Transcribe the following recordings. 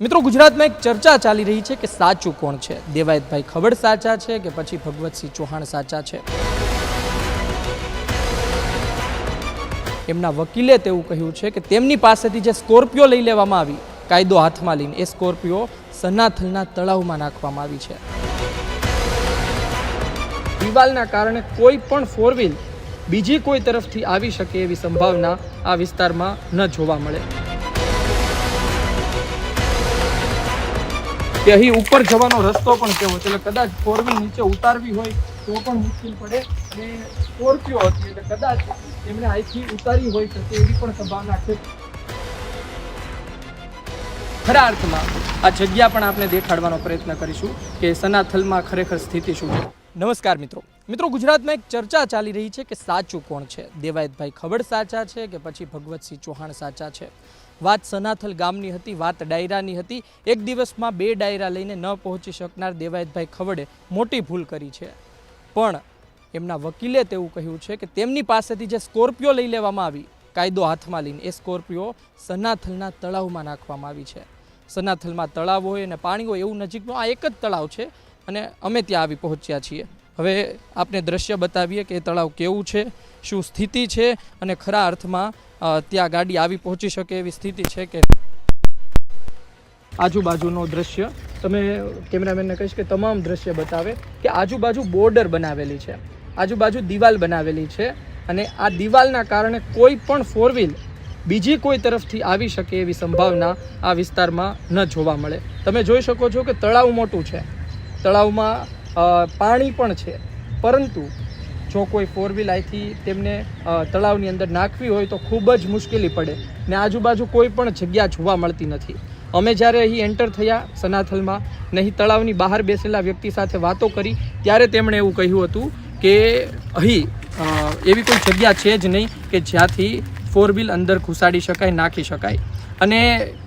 મિત્રો, ગુજરાતમાં એક ચર્ચા ચાલી રહી છે કે સાચું કોણ છે? દેવાયતભાઈ ખવડ સાચા છે કે પછી ભગવતસિંહ ચૌહાણ સાચા છે? એમના વકીલે તેવું કહ્યું છે કે તેમની પાસેથી જે સ્કોર્પિયો લઈ લેવામાં આવી, કાયદો હાથમાં લઈને, એ સ્કોર્પિયો સનાથલના તળાવમાં નાખવામાં આવી છે. દિવાલના કારણે કોઈ પણ ફોર બીજી કોઈ તરફથી આવી શકે એવી સંભાવના આ વિસ્તારમાં ન જોવા મળે. કે અહીં ઉપર જવાનો રસ્તો પણ કેવો એટલે કદાચ ફોર નીચે ઉતારવી હોય તો પણ મુશ્કેલ પડે. અને સ્કોર્પિયો હતી, એટલે કદાચ એમણે અહીંથી ઉતારી હોય શકે એવી પણ સંભાવના છે. ખરા અર્થમાં આ જગ્યા પણ આપણે દેખાડવાનો પ્રયત્ન કરીશું કે સનાથલમાં ખરેખર સ્થિતિ શું છે. નમસ્કાર મિત્રો. મિત્રો, ગુજરાતમાં એક ચર્ચા ચાલી રહી છે કે સાચું કોણ છે? દેવાયતભાઈ ખબડ સાચા છે કે પછી ભગવતસિંહ ચૌહાણ સાચા છે? વાત સનાથલ ગામની હતી, વાત ડાયરાની હતી. એક દિવસમાં બે ડાયરા લઈને ન પહોંચી શકનાર દેવાયતભાઈ ખવડે મોટી ભૂલ કરી છે. પણ એમના વકીલે તેવું કહ્યું છે કે તેમની પાસેથી જે સ્કોર્પિયો લઈ લેવામાં આવી, કાયદો હાથમાં લઈને એ સ્કોર્પિયો સનાથલના તળાવમાં નાખવામાં આવી છે. સનાથલમાં તળાવ હોય અને પાણી હોય એવું નજીકનું આ એક જ તળાવ છે અને અમે ત્યાં આવી પહોંચ્યા છીએ. હવે આપને દ્રશ્ય બતાવીએ કે તળાવ કેવું છે, શું સ્થિતિ છે અને ખરા અર્થમાં ત્યાં ગાડી આવી પહોંચી શકે એવી સ્થિતિ છે કે આજુબાજુનો દ્રશ્ય. તમે કેમેરામેનને કહીશ કે તમામ દ્રશ્ય બતાવે કે આજુબાજુ બોર્ડર બનાવેલી છે, આજુબાજુ દિવાલ બનાવેલી છે અને આ દિવાલના કારણે કોઈ પણ ફોર બીજી કોઈ તરફથી આવી શકે એવી સંભાવના આ વિસ્તારમાં ન જોવા મળે. તમે જોઈ શકો છો કે તળાવ મોટું છે. તળાવમાં પાણી પણ છે. પરંતુ જો કોઈ ફોર વ્હીલ અહીંથી તેમને તળાવની અંદર નાખવી હોય તો ખૂબ જ મુશ્કેલી પડે ને આજુબાજુ કોઈ પણ જગ્યા જોવા મળતી નથી. અમે જ્યારે અહીં એન્ટર થયા સનાથલમાં ને અહીં તળાવની બહાર બેસેલા વ્યક્તિ સાથે વાતો કરી, ત્યારે તેમણે એવું કહ્યું હતું કે અહીં એવી કોઈ જગ્યા છે જ નહીં કે જ્યાંથી ફોર વ્હીલ અંદર ઘુસાડી શકાય, નાખી શકાય. અને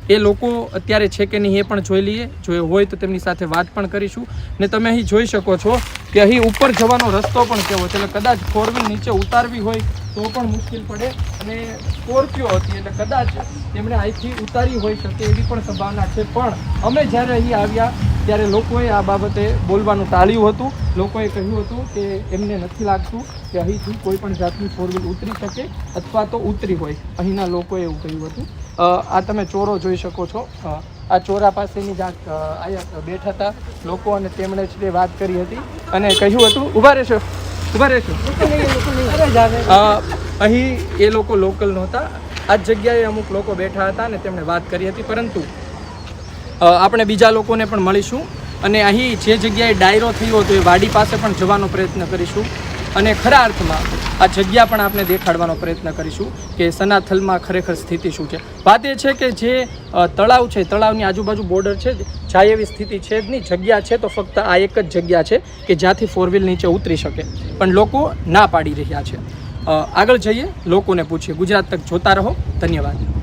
એ લોકો અત્યારે છે કે નહીં એ પણ જોઈ લઈએ. જો હોય તો તેમની સાથે વાત પણ કરીશું. ને તમે અહીં જોઈ શકો છો કે અહીં ઉપર જવાનો રસ્તો પણ કેવો છે. એટલે કદાચ ફોર વ્હીલ નીચે ઉતારવી હોય તો પણ મુશ્કેલ પડે. અને સ્કોર્પિયો હતી એટલે કદાચ તેમણે અહીંથી ઉતારી હોઈ શકે એવી પણ સંભાવના છે. પણ અમે જ્યારે અહીં આવ્યા ત્યારે લોકોએ આ બાબતે બોલવાનું ટાળ્યું હતું. લોકોએ કહ્યું હતું કે એમને નથી લાગતું કે અહીંથી કોઈ પણ જાતની ફોર વ્હીલ ઉતરી શકે અથવા તો ઉતરી હોય. અહીંના લોકોએ એવું કહ્યું હતું. આ તમે ચોરો જોઈ શકો છો. આ ચોરા પાસેની જ્યાં અહીંયા બેઠા હતા લોકો અને તેમણે જ તે વાત કરી હતી અને કહ્યું હતું ઊભા રહેશો ઊભા રહેશો. અહીં એ લોકો લોકલ નહોતા. આ જગ્યાએ અમુક લોકો બેઠા હતા અને તેમણે વાત કરી હતી. પરંતુ આપણે બીજા લોકોને પણ મળીશું અને અહીં જે જગ્યાએ ડાયરો થયો હતો એ વાડી પાસે પણ જવાનો પ્રયત્ન કરીશું. અને ખરા અર્થમાં આ જગ્યા પણ આપણે દેખાડવાનો પ્રયત્ન કરીશું કે સનાથલમાં ખરેખર સ્થિતિ શું છે. વાત એ છે કે જે તળાવ છે, તળાવની આજુબાજુ બોર્ડર છે, જાય એવી સ્થિતિ છે જ નહીં. જગ્યા છે તો ફક્ત આ એક જ જગ્યા છે કે જ્યાંથી ફોર વ્હીલ નીચે ઉતરી શકે. પણ લોકો ના પાડી રહ્યા છે. આગળ જઈએ, લોકોને પૂછીએ. ગુજરાત તક જોતા રહો. ધન્યવાદ.